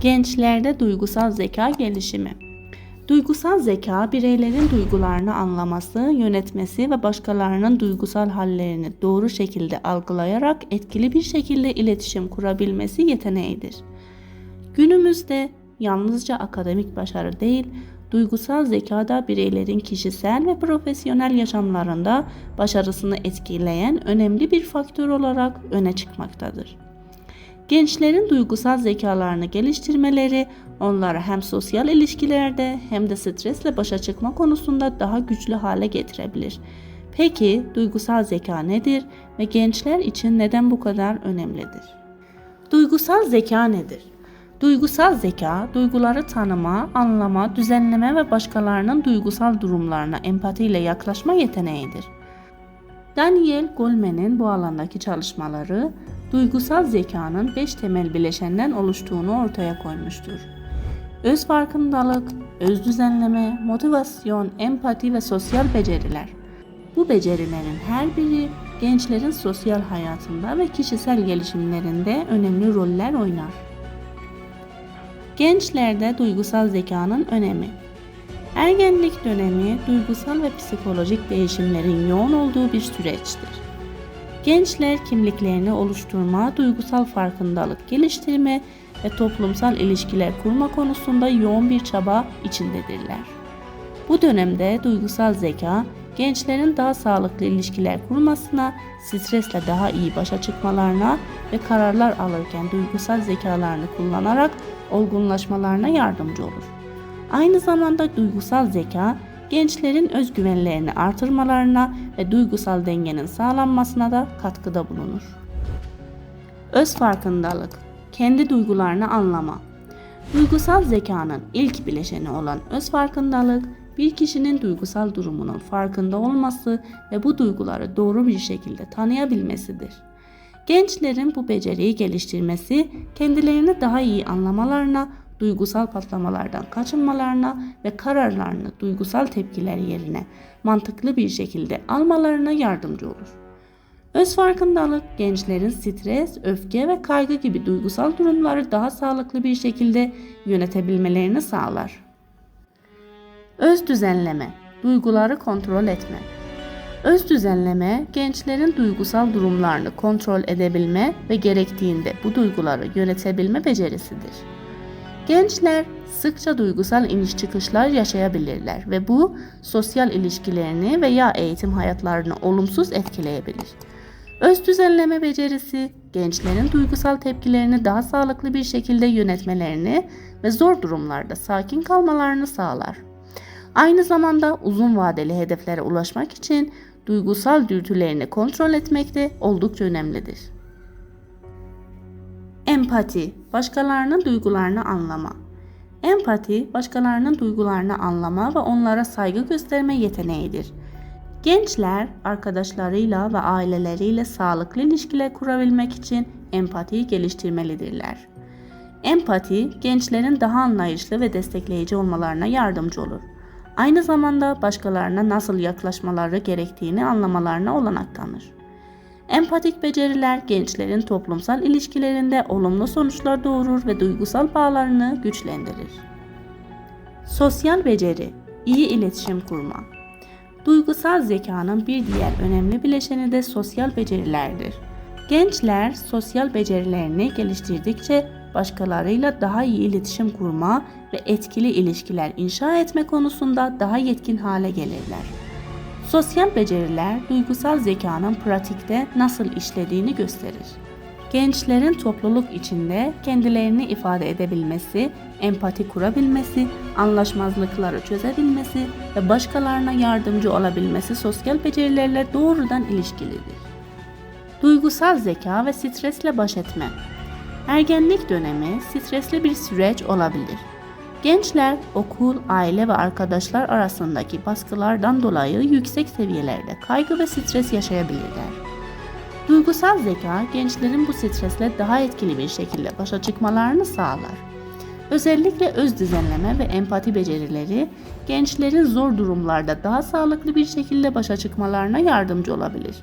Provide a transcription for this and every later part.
Gençlerde duygusal zeka gelişimi. Duygusal zeka bireylerin duygularını anlaması, yönetmesi ve başkalarının duygusal hallerini doğru şekilde algılayarak etkili bir şekilde iletişim kurabilmesi yeteneğidir. Günümüzde yalnızca akademik başarı değil, duygusal zeka da bireylerin kişisel ve profesyonel yaşamlarında başarısını etkileyen önemli bir faktör olarak öne çıkmaktadır. Gençlerin duygusal zekalarını geliştirmeleri onları hem sosyal ilişkilerde hem de stresle başa çıkma konusunda daha güçlü hale getirebilir. Peki duygusal zeka nedir ve gençler için neden bu kadar önemlidir? Duygusal zeka nedir? Duygusal zeka, duyguları tanıma, anlama, düzenleme ve başkalarının duygusal durumlarına empatiyle yaklaşma yeteneğidir. Daniel Goleman'ın bu alandaki çalışmaları duygusal zekanın 5 temel bileşenden oluştuğunu ortaya koymuştur. Öz farkındalık, öz düzenleme, motivasyon, empati ve sosyal beceriler. Bu becerilerin her biri gençlerin sosyal hayatında ve kişisel gelişimlerinde önemli roller oynar. Gençlerde duygusal zekanın önemi. Ergenlik dönemi duygusal ve psikolojik değişimlerin yoğun olduğu bir süreçtir. Gençler kimliklerini oluşturma, duygusal farkındalık geliştirme ve toplumsal ilişkiler kurma konusunda yoğun bir çaba içindedirler. Bu dönemde duygusal zeka, gençlerin daha sağlıklı ilişkiler kurmasına, stresle daha iyi başa çıkmalarına ve kararlar alırken duygusal zekalarını kullanarak olgunlaşmalarına yardımcı olur. Aynı zamanda duygusal zeka, gençlerin özgüvenlerini artırmalarına ve duygusal dengenin sağlanmasına da katkıda bulunur. Öz farkındalık, kendi duygularını anlama. Duygusal zekanın ilk bileşeni olan öz farkındalık, bir kişinin duygusal durumunun farkında olması ve bu duyguları doğru bir şekilde tanıyabilmesidir. Gençlerin bu beceriyi geliştirmesi, kendilerini daha iyi anlamalarına, duygusal patlamalardan kaçınmalarına ve kararlarını duygusal tepkiler yerine mantıklı bir şekilde almalarına yardımcı olur. Öz farkındalık gençlerin stres, öfke ve kaygı gibi duygusal durumları daha sağlıklı bir şekilde yönetebilmelerini sağlar. Öz düzenleme, duyguları kontrol etme. Öz düzenleme, gençlerin duygusal durumlarını kontrol edebilme ve gerektiğinde bu duyguları yönetebilme becerisidir. Gençler sıkça duygusal iniş çıkışlar yaşayabilirler ve bu sosyal ilişkilerini veya eğitim hayatlarını olumsuz etkileyebilir. Öz düzenleme becerisi gençlerin duygusal tepkilerini daha sağlıklı bir şekilde yönetmelerini ve zor durumlarda sakin kalmalarını sağlar. Aynı zamanda uzun vadeli hedeflere ulaşmak için duygusal dürtülerini kontrol etmek de oldukça önemlidir. Empati, başkalarının duygularını anlama. Empati, başkalarının duygularını anlama ve onlara saygı gösterme yeteneğidir. Gençler arkadaşlarıyla ve aileleriyle sağlıklı ilişkiler kurabilmek için empatiyi geliştirmelidirler. Empati, gençlerin daha anlayışlı ve destekleyici olmalarına yardımcı olur. Aynı zamanda başkalarına nasıl yaklaşmaları gerektiğini anlamalarına olanak tanır. Empatik beceriler gençlerin toplumsal ilişkilerinde olumlu sonuçlar doğurur ve duygusal bağlarını güçlendirir. Sosyal beceri, iyi iletişim kurma. Duygusal zekanın bir diğer önemli bileşeni de sosyal becerilerdir. Gençler sosyal becerilerini geliştirdikçe başkalarıyla daha iyi iletişim kurma ve etkili ilişkiler inşa etme konusunda daha yetkin hale gelirler. Sosyal beceriler duygusal zekanın pratikte nasıl işlediğini gösterir. Gençlerin topluluk içinde kendilerini ifade edebilmesi, empati kurabilmesi, anlaşmazlıkları çözebilmesi ve başkalarına yardımcı olabilmesi sosyal becerilerle doğrudan ilişkilidir. Duygusal zeka ve stresle baş etme. Ergenlik dönemi stresli bir süreç olabilir. Gençler okul, aile ve arkadaşlar arasındaki baskılardan dolayı yüksek seviyelerde kaygı ve stres yaşayabilirler. Duygusal zeka gençlerin bu stresle daha etkili bir şekilde başa çıkmalarını sağlar. Özellikle öz düzenleme ve empati becerileri gençlerin zor durumlarda daha sağlıklı bir şekilde başa çıkmalarına yardımcı olabilir.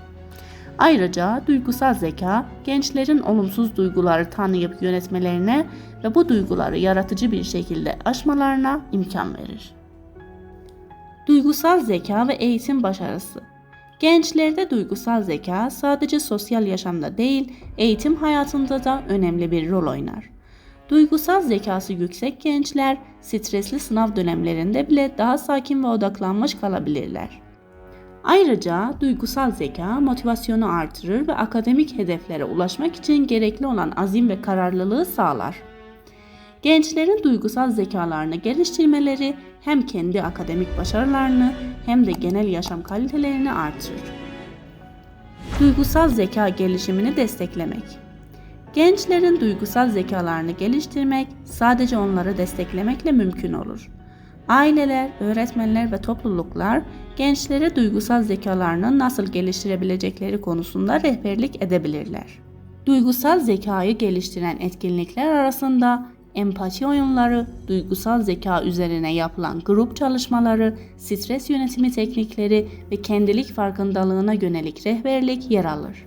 Ayrıca duygusal zeka, gençlerin olumsuz duyguları tanıyıp yönetmelerine ve bu duyguları yaratıcı bir şekilde aşmalarına imkan verir. Duygusal zeka ve eğitim başarısı. Gençlerde duygusal zeka sadece sosyal yaşamda değil, eğitim hayatında da önemli bir rol oynar. Duygusal zekası yüksek gençler stresli sınav dönemlerinde bile daha sakin ve odaklanmış kalabilirler. Ayrıca duygusal zeka motivasyonu artırır ve akademik hedeflere ulaşmak için gerekli olan azim ve kararlılığı sağlar. Gençlerin duygusal zekalarını geliştirmeleri hem kendi akademik başarılarını hem de genel yaşam kalitelerini artırır. Duygusal zeka gelişimini desteklemek. Gençlerin duygusal zekalarını geliştirmek sadece onları desteklemekle mümkün olur. Aileler, öğretmenler ve topluluklar gençlere duygusal zekalarını nasıl geliştirebilecekleri konusunda rehberlik edebilirler. Duygusal zekayı geliştiren etkinlikler arasında empati oyunları, duygusal zeka üzerine yapılan grup çalışmaları, stres yönetimi teknikleri ve kendilik farkındalığına yönelik rehberlik yer alır.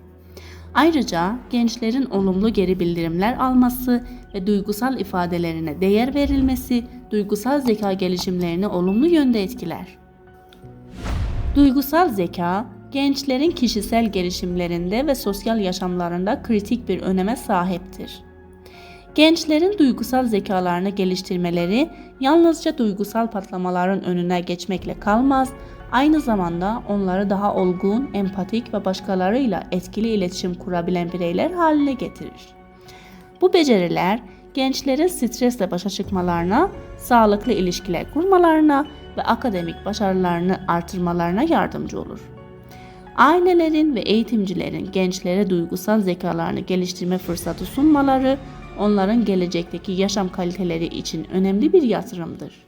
Ayrıca gençlerin olumlu geri bildirimler alması ve duygusal ifadelerine değer verilmesi duygusal zeka gelişimlerini olumlu yönde etkiler. Duygusal zeka, gençlerin kişisel gelişimlerinde ve sosyal yaşamlarında kritik bir öneme sahiptir. Gençlerin duygusal zekalarını geliştirmeleri yalnızca duygusal patlamaların önüne geçmekle kalmaz, aynı zamanda onları daha olgun, empatik ve başkalarıyla etkili iletişim kurabilen bireyler haline getirir. Bu beceriler gençlerin stresle başa çıkmalarına, sağlıklı ilişkiler kurmalarına ve akademik başarılarını artırmalarına yardımcı olur. Ailelerin ve eğitimcilerin gençlere duygusal zekalarını geliştirme fırsatı sunmaları onların gelecekteki yaşam kaliteleri için önemli bir yatırımdır.